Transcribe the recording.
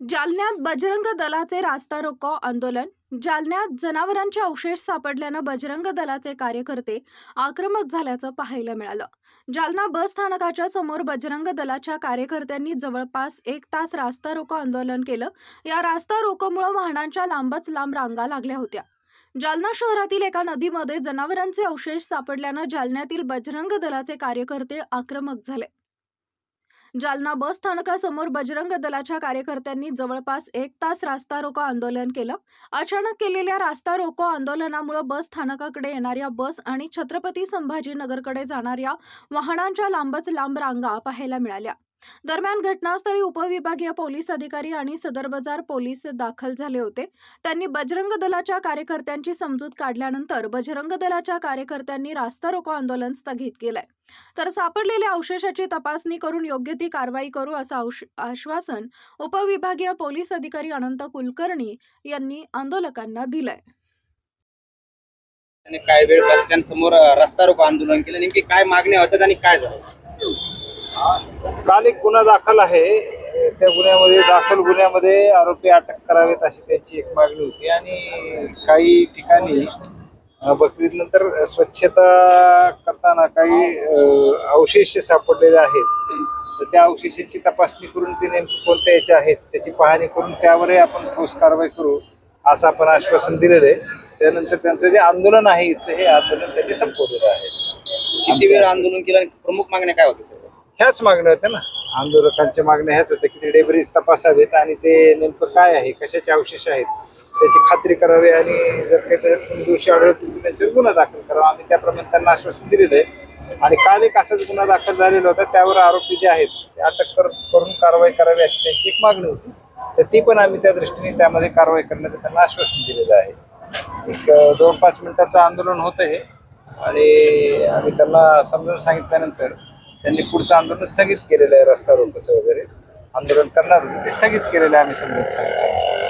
जालन्यात बजरंग दलाचे रास्ता रोको आंदोलन जालन्यात जनावरांचे अवशेष सापडल्यानं बजरंग दलाचे कार्यकर्ते आक्रमक झाल्याचं पाहायला मिळालं. जालना बस स्थानकाच्या समोर बजरंग दलाच्या कार्यकर्त्यांनी जवळपास एक तास रास्ता रोको आंदोलन केलं. या रास्ता रोकोमुळे वाहनांच्या लांबच लांब रांगा लागल्या होत्या. जालना शहरातील एका नदीमध्ये जनावरांचे अवशेष सापडल्यानं जालन्यातील बजरंग दलाचे कार्यकर्ते आक्रमक झाले. जालना बस स्थानकासमोर बजरंग दलाच्या कार्यकर्त्यांनी जवळपास एक तास रास्ता रोको आंदोलन केलं. अचानक केलेल्या रास्ता रोको आंदोलनामुळे बस स्थानकाकडे येणाऱ्या बस आणि छत्रपती संभाजीनगरकडे जाणाऱ्या वाहनांच्या लांबच लांब रांगा पाहायला मिळाल्या. दरम्यान घटनास्थळी उपविभागीय पोलीस अधिकारी आणि सदर बाजार पोलीस दाखल झाले होते. त्यांनी बजरंग दलाच्या कार्यकर्त्यांची समजूत काढल्यानंतर बजरंग दलाच्या कार्यकर्त्यांनी रास्ता रोको आंदोलन स्थगित केलंय. तर सापडलेल्या अवशेषाची तपासणी करून योग्य ती कारवाई करू असं आश्वासन उपविभागीय पोलीस अधिकारी अनंत कुलकर्णी यांनी आंदोलकांना दिलंय. आणि काही वेळ बस स्टँड समोर रस्ता रोको आंदोलन केलं. नेमकी काय मागण्या होतात आणि काय झालं? काल एक गुन्हा दाखल आहे. त्या गुन्ह्यामध्ये दाखल गुन्ह्यामध्ये आरोपी अटक करावेत अशी त्यांची एक मागणी होती. आणि काही ठिकाणी अ, बकरीदनंतर स्वच्छता करताना काही अवशेष सापडलेले आहेत. तर त्या अवशेषांची तपासणी करून ते नेमके कोणत्या याचे आहेत त्याची पाहणी करून त्यावरही आपण ठोस कारवाई करू असं आपण आश्वासन दिलेलं आहे. त्यानंतर त्यांचं जे आंदोलन आहे इथलं हे आंदोलन त्यांनी संपवलेलं आहे. किती वेळ आंदोलन केलं आणि प्रमुख मागण्या काय होत्या सर? ह्याच मागण्या होत्या ना? आंदोलकांच्या मागण्या ह्याच होत्या की ते डेबरीज तपासावेत आणि ते नेमकं काय आहे? कशाचे अवशेष आहेत? त्याची खात्री करावी आणि जर काही त्याच्यात दोषी आढळतील तर त्यांच्यावर गुन्हा दाखल करावा. आम्ही त्याप्रमाणे त्यांना आश्वासन दिलेलं आहे. आणि काल एक असाच गुन्हा दाखल झालेला होता. त्यावर आरोपी जे आहेत ते अटक करून कारवाई करावी अशी त्यांची एक मागणी होती. तर ती पण आम्ही त्या दृष्टीने त्यामध्ये कारवाई करण्याचं त्यांना आश्वासन दिलेलं आहे. एक दोन पाच मिनिटाचं आंदोलन होतं हे. आणि आम्ही त्यांना समजून सांगितल्यानंतर त्यांनी पुढचं आंदोलन स्थगित केलेलं आहे रस्ता रोकोचं वगैरे आंदोलन करणार होते ते स्थगित केलेलं आहे आम्ही समजून सांगितलं